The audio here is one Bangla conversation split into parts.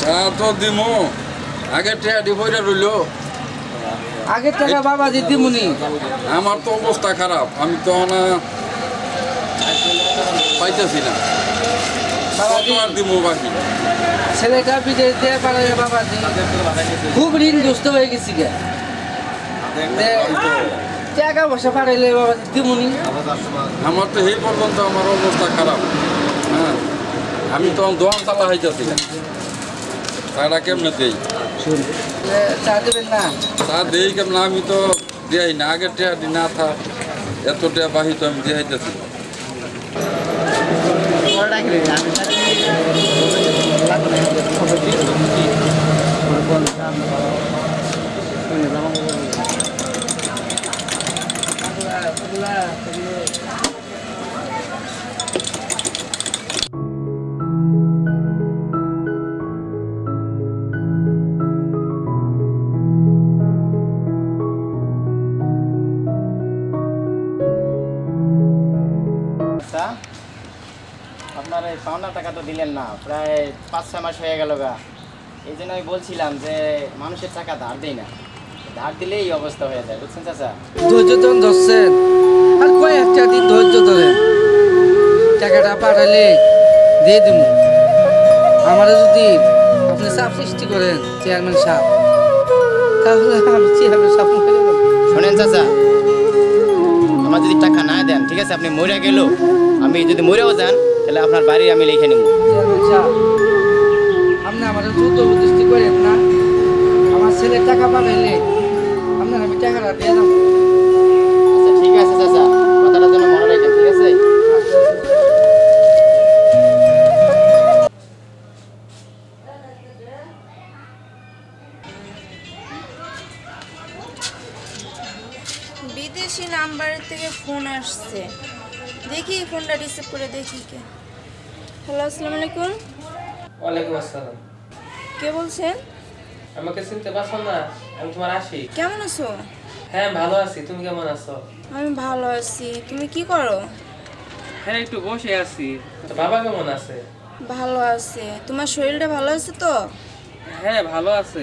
চা তো দিমু। আগে টিয়া ডিভইরা রইল। আগের টাকা বাবা দিদিমুনি আমার তো অবস্থা খারাপ। আমি তো না পাইতেছি না বাবা কত আর দিমু বাকি ছেলেটা বিদেশ দিয়ে পাঠাবে বাবা খুব ঋণগ্রস্ত হয়ে গেছি গে। টাকা পয়সা পাঠাইলে বাবা আমার তো এই পর্যন্ত আমার অবস্থা খারাপ। হ্যাঁ আমি তো দোয়ান চালা হইতেছি না তারা কেমনে দেই? তে, চা দেবেন না? তা দেই কেমন? আমি তো দেই না। আগে টিয়া দি না থাক এত টিয়া বাহি তো আমি দেখাইতেছি না আচ্ছা পাওনা টাকা তো দিলেন না প্রায় পাঁচ ছয় মাস হয়ে গেল গা। এই জন্য আমি বলছিলাম যে মানুষের টাকা ধার দেই না। ধার দিলেই এই অবস্থা হয়ে যায় বুঝছেন চাচা? ধৈর্য ধরুন ধরছেন। আর কয়েকটা দিন ধৈর্য ধরেন? টাকাটা পাঠালে দিয়ে দিব আমারও যদি আপনি চাপ সৃষ্টি করেন চেয়ারম্যান সাহেব তাহলে আমি চেয়ারম্যান সাহেব শোনেন চাচা আমার যদি টাকা না দেন ঠিক আছে আপনি মরে গেল আমি যদি মরেও যান তাহলে আপনার বাড়ি আমি লিখে নেব। আপনি আমার দ্রুত উপদেষ্টি করেন না। আমার ছেলে টাকা পাঠাইলে আপনার আমি টাকাটা দিয়ে দেবো। আচ্ছা ঠিক আছে চাচা। কথাটা যেন মনে রাখেন ঠিক আছে? বিদেশি নাম্বার থেকে ফোন আসছে। দেখি ফোনটা রিসিভ করে দেখি কে। হ্যালো আসসালামু আলাইকুম। ওয়ালাইকুম আসসালাম। কে বলছেন? আমাকে চিনতে পারছ না? আমি তোমার আসি কেমন আছো? হ্যাঁ ভালো আছি। তুমি কেমন আছো? আমি ভালো আছি। তুমি কি করো? হ্যাঁ একটু বসে আছি। তো বাবা কেমন আছে? ভালো আছে। তোমার শরীরটা ভালো আছে তো? হ্যাঁ ভালো আছে।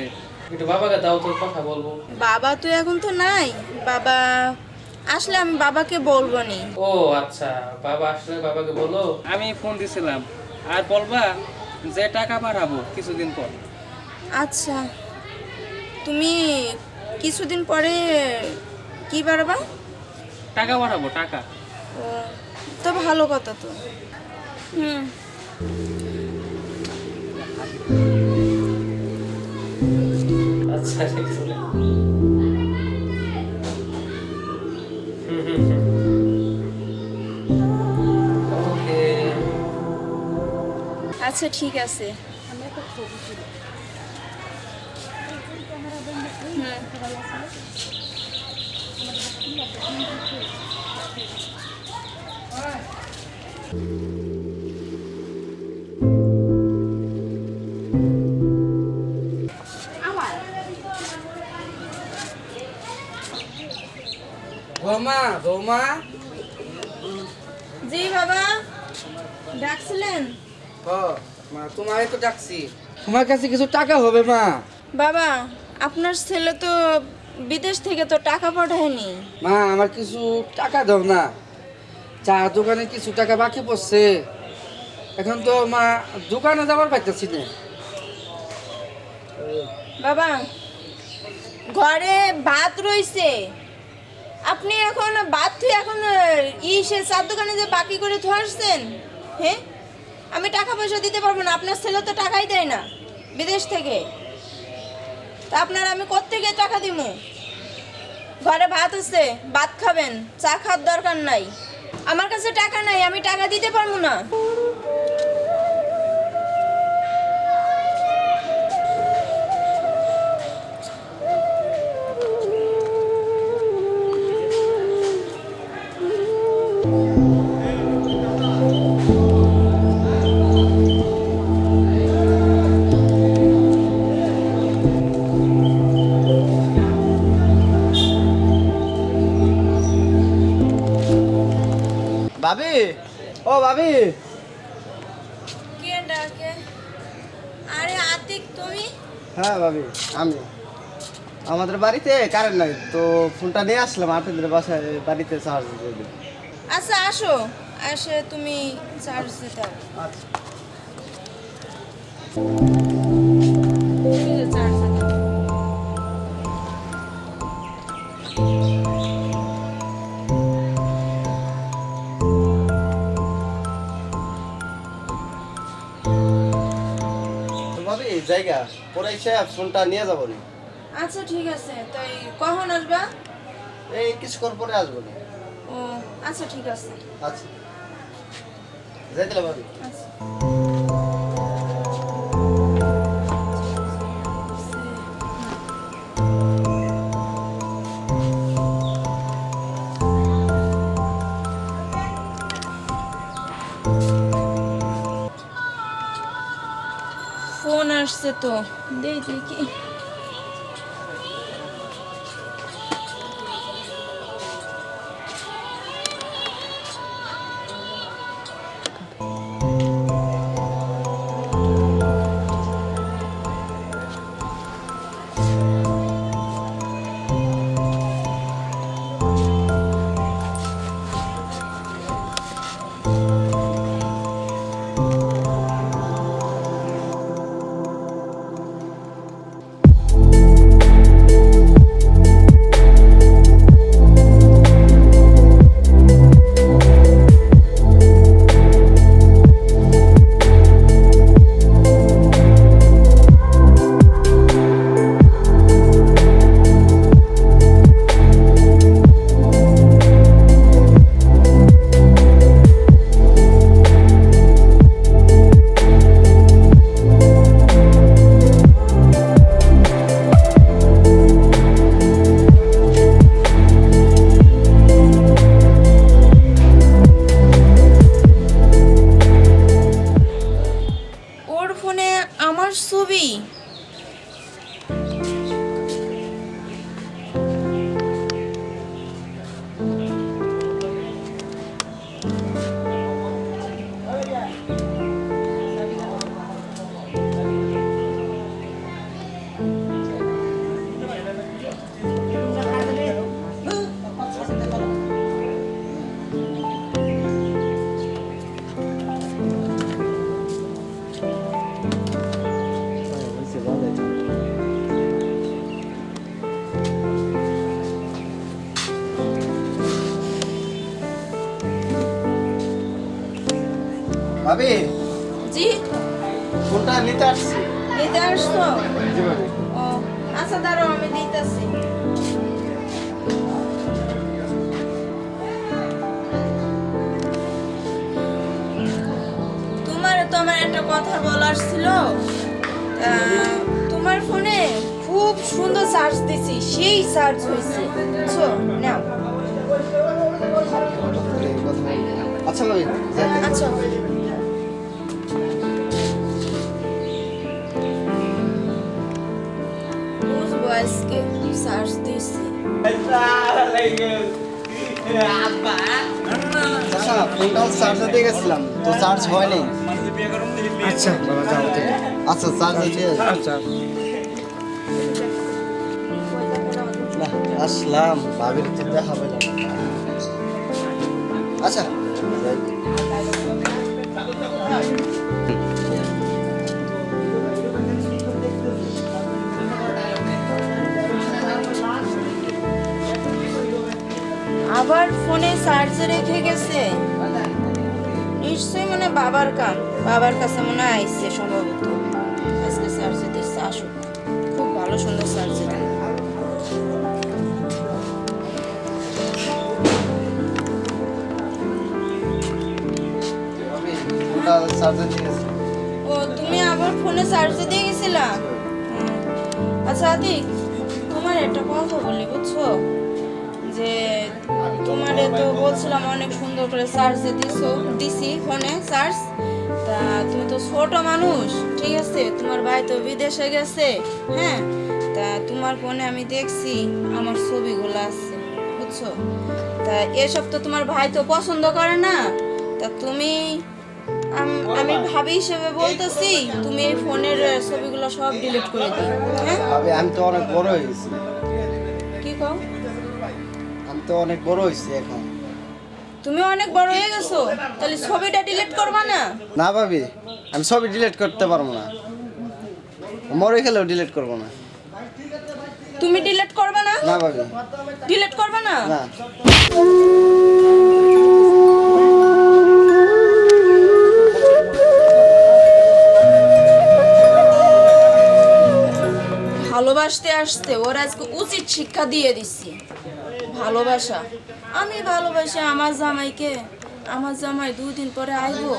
একটু বাবাকে দাও তোর কথা বলব। বাবা তো এখন তো নাই। বাবা আসলে আমি বাবাকে বলব নি ও আচ্ছা বাবা আসলে বাবাকে বলো আমি ফোন দিছিলাম। আর বলবা যে টাকা পাঠাবো কিছুদিন পর। আচ্ছা তুমি কিছুদিন পরে কি পারবা টাকা পাঠাবো টাকা। ও তো ভালো কথা তো। হুম। আচ্ছা ঠিক আছে। আচ্ছা ঠিক আছে। বৌমা বৌমা। জি বাবা। ডাকছিলেন? মা তোমারে তো ডাকছি। তোমার কাছে কিছু টাকা হবে মা। বাবা আপনার ছেলে তো বিদেশ থেকে তো টাকা পাঠায়নি। মা আমার কিছু টাকা দাও না চা দোকানে কিছু টাকা বাকি পড়ছে। এখন তো মা দোকানে যাবার পাইতেছি না। বাবা ঘরে ভাত রইছে। আপনি এখন ভাত এখন ই সে চার দোকানে যে বাকি করে ধরছেন হ্যাঁ? আমি টাকা পয়সা দিতে পারব না। আপনার ছেলে তো টাকাই দেয় না বিদেশ থেকে। তা আপনার আমি কোথেকে টাকা দিব ঘরে ভাত আছে, ভাত খাবেন, চা খাওয়ার দরকার নাই। আমার কাছে টাকা নাই, আমি টাকা দিতে পারব না। ভাবি? ও ভাবি। কে ডাকে? আরে আতিক তুমি? হ্যাঁ ভাবি আমি। আমাদের বাড়িতে কারেন্ট নাই তো ফোনটা নিয়ে আসলাম আপনাদের বাসায় বাড়িতে চার্জ দিই আচ্ছা আসো। এসে তুমি চার্জ দিতে আচ্ছা। এসে ফোনটা নিয়ে যাব না। আচ্ছা ঠিক আছে। তাই কখন আসবা? এই কিছুক্ষণ পরে আসব না। ও আচ্ছা ঠিক আছে। আচ্ছা। যাই দিলাম ভাবি আচ্ছা। ফোন আসছে তো দেই ভাবি? জি। ফোনটা নিতে আসছি। নিতে আসছো? জি ভাবি ও আচ্ছা দাঁড়াও আমি দিতেছি। তোমার তো আমার একটা কথা বলার ছিল। তোমার ফোনে খুব সুন্দর চার্জ দিছি সেই চার্জ হয়েছে বুঝছ? নাও। আচ্ছা। আচ্ছা। চার্জ দিছি আচ্ছা ফোনটাও চার্জে দিয়ে গেছিলাম তো চার্জ হয়নি। আচ্ছা বাবা যাও। আচ্ছা চার্জে দিয়ে আচ্ছা আসলাম ভাবির তো দেখা পেলাম না। আচ্ছা। আবার ফোনে চার্জে রেখে গেছে। নিশ্চয়ই মানে বাবার কাম। বাবার কাছে মনে হয় আইসছে সম্ভবত। আজকে চার্জে দিচ্ছে আসুক। খুব ভালো সুন্দর চার্জে দিয়ে। ও, তুমি আবার ফোনে চার্জে দিয়ে গেছিলা? আচ্ছা আদিক তোমার একটা কথা বলি, বুঝছ? যে তোমারে তো বলছিলাম অনেক সুন্দর করে চার্জে দিছো দিছি ফোনে চার্জ তা তুমি তো ছোট মানুষ ঠিক আছে? তোমার ভাই তো বিদেশে গেছে হ্যাঁ? তা তোমার ফোনে আমি দেখছি আমার ছবিগুলো আছে বুঝছ? তা এসব তো তোমার ভাই তো পছন্দ করে না। তা তুমি আমি ভাবি হিসেবে বলতেছি তুমি এই ফোনের ছবিগুলো সব ডিলিট করে দিও হ্যাঁ? আমি তো অনেক বড় হয়ে গেছি। তো অনেক বড় হয়েছি এখন। তুমি অনেক বড় হয়ে গেছো তাহলে ছবিটা ডিলিট করবা না? না ভাবি আমি সবই ডিলিট করতে পারব না। মরে গেলেও ডিলিট করব না। তুমি ডিলিট করবা না? না ভাবি। ডিলিট করবা না? না। ভালোবাসতে আসতে ওর আজকে উচিত শিক্ষা দিয়ে দিচ্ছি ভালোবাসা। আমি ভালোবাসি আমার জামাইকে। আমার জামাই দুদিন পরে আসব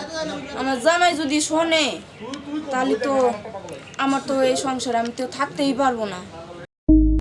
আমার জামাই যদি শোনে, তাহলে তো আমার তো এই সংসারে আমি তো থাকতেই পারব না।